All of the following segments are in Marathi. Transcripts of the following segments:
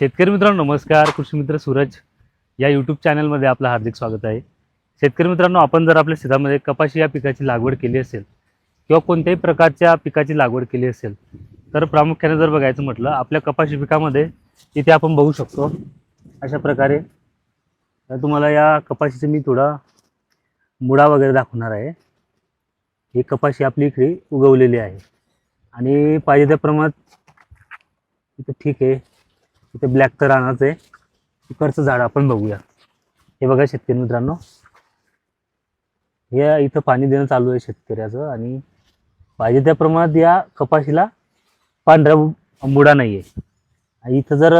शेतकरी मित्रांनो नमस्कार. कृषी मित्र सूरज या यूट्यूब चॅनलमध्ये आपलं हार्दिक स्वागत आहे. शेतकरी मित्रांनो आपण जर आपल्या शेतामध्ये कपाशी या पिकाची लागवड केली असेल किंवा कोणत्याही प्रकारच्या पिकाची लागवड केली असेल तर प्रामुख्याने जर बघायचं म्हटलं आपल्या कपाशी पिकामध्ये इथे आपण बघू शकतो अशा प्रकारे. तर तुम्हाला या कपाशीचे मी थोडा मुळा वगैरे दाखवणार आहे. ही कपाशी आपली इकडे उगवलेली आहे. आणि पाहिजे त्या प्रमाणात इथं ठीक आहे. इथे ब्लॅक तर आणायचं आहे. इकडचं झाड आपण बघूया. हे बघा शेतकरी मित्रांनो. हे इथं पाणी देणं चालू आहे शेतकऱ्याचं आणि पाहिजे त्या प्रमाणात या कपाशीला पांढरा मुडा नाही आहे आणि इथं जर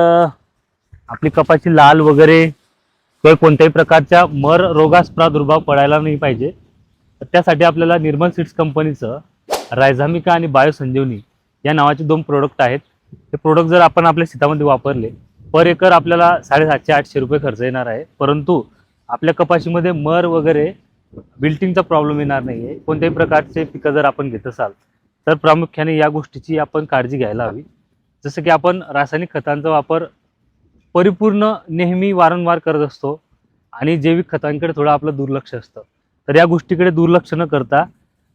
आपली कपाशी लाल वगैरे किंवा कोणत्याही प्रकारच्या मर रोगास प्रादुर्भाव पडायला नाही पाहिजे. तर त्यासाठी आपल्याला निर्मल सीड्स कंपनीचं रायझामिका आणि बायो संजीवनी या नावाचे दोन प्रोडक्ट आहेत. हे प्रोडक्ट जर आपण आपल्या शेतामध्ये वापरले पर एकर आपल्याला साडेसातशे आठशे रुपये खर्च येणार आहे. परंतु आपल्या कपाशीमध्ये मर वगैरे बिल्टिंगचा प्रॉब्लेम येणार नाही आहे कोणत्याही प्रकारचे पिकं जर आपण घेत असाल तर प्रामुख्याने या गोष्टीची आपण काळजी घ्यायला हवी. जसं की आपण रासायनिक खतांचा वापर परिपूर्ण नेहमी वारंवार करत असतो आणि जैविक खतांकडे थोडं आपलं दुर्लक्ष असतं. तर या गोष्टीकडे दुर्लक्ष न करता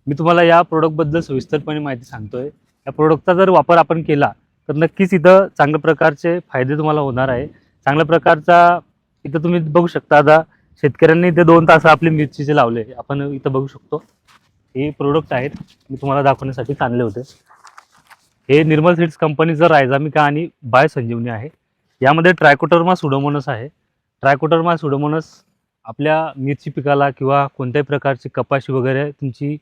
मी तुम्हाला या प्रोडक्टबद्दल सविस्तरपणे माहिती सांगतोय. या प्रोडक्टचा जर वापर आपण केला तर नक्कीच इथं चांगल्या प्रकारचे फायदे तुम्हाला होणार आहे. चांगल्या प्रकारचा इथं तुम्ही बघू शकता आता शेतकऱ्यांनी इथे दोन तास आपले मिरचीचे लावले. आपण इथं बघू शकतो. हे प्रोडक्ट आहेत. मी तुम्हाला दाखवण्यासाठी आणले होते. हे निर्मल सीड्स कंपनीचं रायझामिका आणि बाय संजीवनी आहे. यामध्ये ट्रायकोटर्मा सुडोमोनस आहे. ट्रायकोटर्मा सुडोमोनस आपल्या मिरची पिकाला किंवा कोणत्याही प्रकारची कपाशी वगैरे तुमची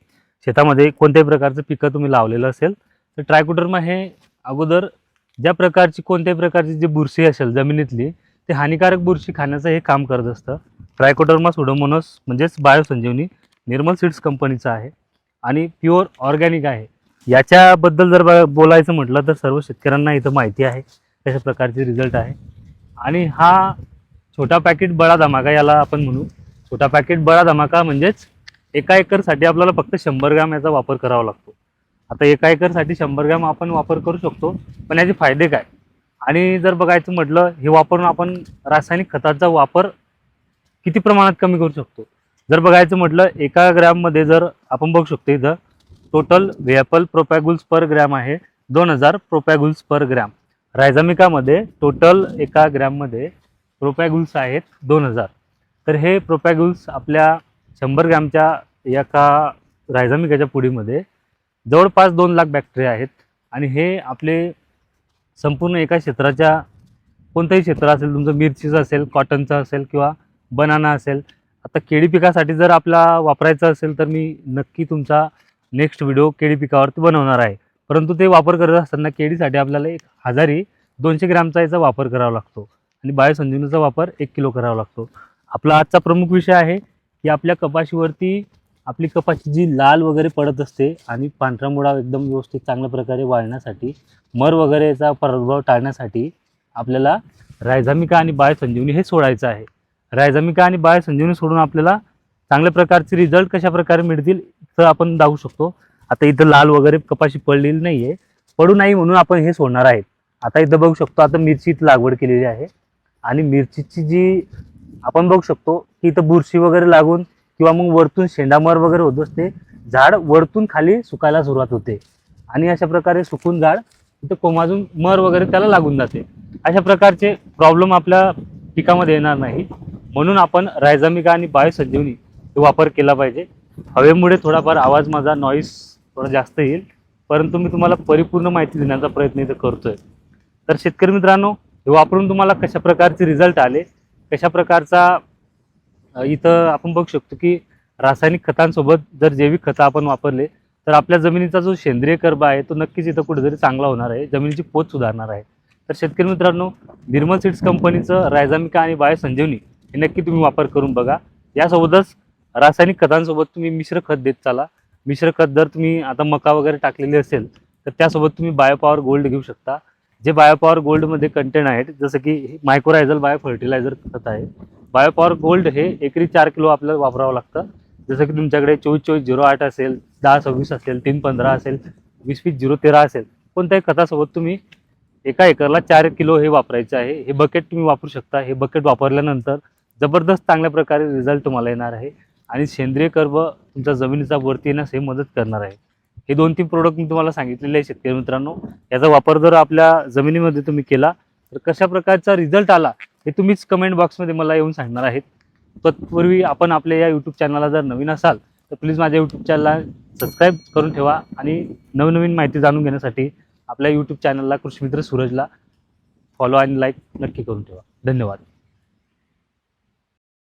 शेतामध्ये कोणत्याही प्रकारचं पिकं तुम्ही लावलेलं असेल तर ट्रायकोटर्मा हे अगोदर ज्या प्रकारची कोणत्याही प्रकारची जी बुरशी असेल जमिनीतली ते हानिकारक बुरशी खाण्याचं हे काम करत असतं. ट्रायकोटर्मा सुडोमोनस म्हणजेच बायोसंजीवनी निर्मल सीड्स कंपनीचं आहे आणि प्युअर ऑर्गॅनिक आहे. याच्याबद्दल जर बोलायचं म्हटलं तर सर्व शेतकऱ्यांना इथं माहिती आहे कशा प्रकारचे रिझल्ट आहे. आणि हा छोटा पॅकेट बळा धमाका याला आपण म्हणू. छोटा पॅकेट बळा धमाका म्हणजेच एका एकरसाठी आपल्याला फक्त शंभर ग्राम याचा वापर करावा लागतो. आता एका एकरसाठी शंभर ग्रॅम आपण वापर करू शकतो पण याचे फायदे काय? आणि जर बघायचं म्हटलं हे वापरून आपण रासायनिक खताचा वापर किती प्रमाणात कमी करू शकतो? जर बघायचं म्हटलं एका ग्रॅममध्ये जर आपण बघू शकतो इथं टोटल व्हेपल प्रोपॅगुल्स पर ग्रॅम आहे दोन हजार प्रोपॅगुल्स पर ग्रॅम रायझामिकामध्ये टोटल एका ग्रॅममध्ये प्रोपॅगुल्स आहेत दोन हजार. तर हे प्रोपॅगुल्स आपल्या शंभर ग्रॅमच्या एका रायझामिकाच्या पुडीमध्ये जवळपास दोन लाख बॅक्टेरिया आहेत. आणि हे आपले संपूर्ण एका क्षेत्राच्या कोणतंही क्षेत्र असेल तुमचं मिरचीचं असेल कॉटनचं असेल किंवा बनाना असेल आता केळी पिकासाठी जर आपला वापरायचं असेल तर मी नक्की तुमचा नेक्स्ट व्हिडिओ केळी पिकावरती बनवणार आहे. परंतु ते वापर करत असताना केळीसाठी आपल्याला एक हजारी दोनशे ग्रॅमचा याचा वापर करावा लागतो. आणि बायोसंजीवनीचा वापर एक किलो करावा लागतो. आपला आजचा प्रमुख विषय आहे की आपल्या कपाशीवरती आपली कपाशी जी लाल वगैरे पडत असते आणि पांढरा मुळा एकदम व्यवस्थित चांगल्या प्रकारे वाळण्यासाठी मर वगैरेचा प्रादुर्भाव टाळण्यासाठी आपल्याला रायझामिका आणि बायोसंजीवनी हे सोडायचं आहे. रायझामिका आणि बायोसंजीवनी सोडून आपल्याला चांगल्या प्रकारचे रिझल्ट कशा प्रकारे मिळतील तर आपण दाखवू शकतो. आता इथं लाल वगैरे कपाशी पडलेली नाही आहे पडू नाही म्हणून आपण हे सोडणार आहेत. आता इथं बघू शकतो आता मिरची लागवड केलेली आहे. आणि मिरचीची जी आपण बघू शकतो की इथं बुरशी वगैरे लागून किंवा मग वरतून शेंडामर वगैरे होत असते झाड वरतून खाली सुकायला सुरुवात होते. आणि अशा प्रकारे सुकून झाड तिथं कोमाजून मर वगैरे त्याला लागून जाते. अशा प्रकारचे प्रॉब्लेम आपल्या पिकामध्ये येणार नाही. म्हणून आपण रायझामिका आणि बायोसंजीवनी हे वापर केला पाहिजे. हवेमुळे थोडाफार आवाज माझा नॉईस थोडा जास्त येईल. परंतु मी तुम्हाला परिपूर्ण माहिती देण्याचा प्रयत्न इथं करतोय. तर शेतकरी मित्रांनो हे वापरून तुम्हाला कशा प्रकारचे रिझल्ट आले? कशा प्रकारचा इथं आपण बघू शकतो की रासायनिक खतांसोबत जर जैविक खतं आपण वापरले तर आपल्या जमिनीचा जो सेंद्रिय कर्ब आहे तो नक्कीच इथं कुठेतरी चांगला होणार आहे. जमिनीची पोत सुधारणार आहे. तर शेतकरी मित्रांनो निर्मल सीड्स कंपनीचं रायझामिका आणि बायो संजीवनी हे नक्की तुम्ही वापर करून बघा. यासोबतच रासायनिक खतांसोबत तुम्ही मिश्र खत देत चाला. मिश्र खत जर तुम्ही आता मका वगैरे टाकलेली असेल तर त्यासोबत तुम्ही बायोपॉवर गोल्ड घेऊ शकता. जे बायोपॉवर गोल्डमध्ये कंटेंट आहेत जसं की मायक्रोरायझल बायो फर्टिलायझर खत आहे. बायोपॉवर गोल्ड हे एकरी चार किलो आपल्याला वापरावं लागतं. जसं की तुमच्याकडे चोवीस चोवीस झिरो आठ असेल दहा सव्वीस असेल तीन पंधरा असेल वीस वीस झिरो तेरा असेल कोणत्याही खतासोबत तुम्ही एका एकरला चार किलो हे वापरायचं आहे. हे बकेट तुम्ही वापरू शकता. हे बकेट वापरल्यानंतर जबरदस्त चांगल्या प्रकारे रिझल्ट तुम्हाला येणार आहे आणि सेंद्रिय कर्ब तुमच्या जमिनीचा वरती येण्यास हे मदत करणार आहे. हे दोन तीन प्रोडक्ट मी तुम्हाला सांगितलेले आहे शेतकरी मित्रांनो. याचा वापर जर आपल्या जमिनीमध्ये तुम्ही केला तर कशा प्रकारचा रिझल्ट आला हे तुम्हीच कमेंट बॉक्समध्ये मला येऊन सांगणार आहेत. तत्पूर्वी आपण आपल्या या यूट्यूब चॅनलला जर नवीन असाल तर प्लीज माझ्या यूट्यूब चॅनलला सबस्क्राईब करून ठेवा आणि नवनवीन माहिती जाणून घेण्यासाठी आपल्या यूट्यूब चॅनलला कृषीमित्र सूरजला फॉलो आणि लाईक नक्की करून ठेवा. धन्यवाद.